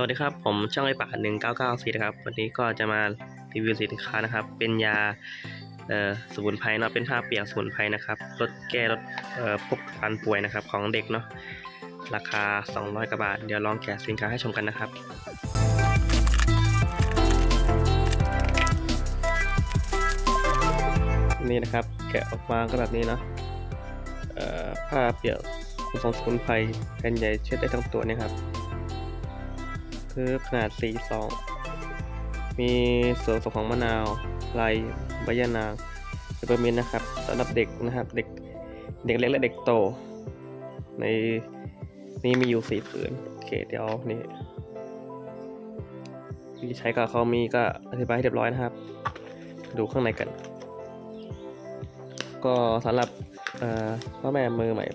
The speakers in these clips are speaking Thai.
สวัสดีครับ ผมช่องไอป่าหนึ่งเก้าเก้าสี่นะครับ วันนี้ก็จะมารีวิวสินค้านะครับ เป็นยาสมุนไพรเนาะเป็นผ้าเปียกสมุนไพรนะครับลดแก้ลดพวกการป่วยนะครับ ของเด็กเนาะราคา 200กว่าบาท เดี๋ยวลองแกะสินค้าให้ชมกันนะครับนี่นะครับแกะออกมาก็แบบนี้เนาะผ้าเปียกของสมุนไพรแผ่นใหญ่เช็ดได้ทั้งตัวนี่ครับ คือขนาดสีซอง มีส่วนผสมของมะนาวไลม์ใบยะนางเปเปอร์มินนะครับสำหรับเด็กนะครับ เด็กเด็กเล็กและเด็กโต ในนี้มีอยู่สี่ผืนโอเคเดี๋ยวนี่วิธีใช้กับเขามีก็อธิบายให้เรียบร้อยนะครับ ดูข้างในกัน ก็สำหรับเอ่อพ่อแม่มือใหม่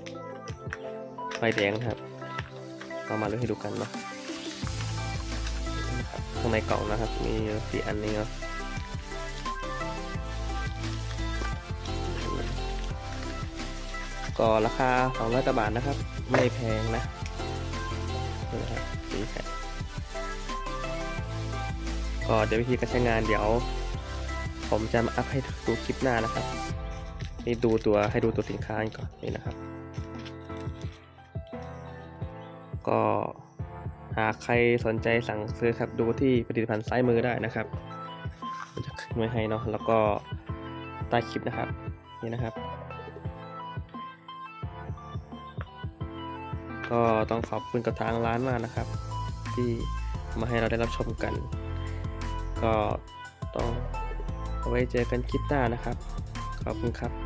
ไฟแดงครับเอามาเลยให้ดูกันเนาะ ในกล่องนะครับ มีสี่อันนี้เนาะก็ราคา200กว่าบาทนะครับ ไม่แพงนะนี่นะครับสีแผ่นก็เดี๋ยววิธีการใช้งานเดี๋ยว ผมจะมาอัพให้ดูคลิปหน้านะครับ นี่ดูตัวให้ดูตัวสินค้าก่อนนี่นะครับ ก็ หากใครสนใจสั่งซื้อครับดูที่ผลิตภัณฑ์ซ้ายมือได้นะครับผมจะขึ้นไว้ให้เนาะแล้วก็ใต้คลิปนะครับนี่นะครับ ก็ต้องขอบคุณกับทางร้านมากนะครับ ที่มาให้เราได้รับชมกัน ก็ต้องไว้เจอกันคลิปหน้านะครับ ขอบคุณครับ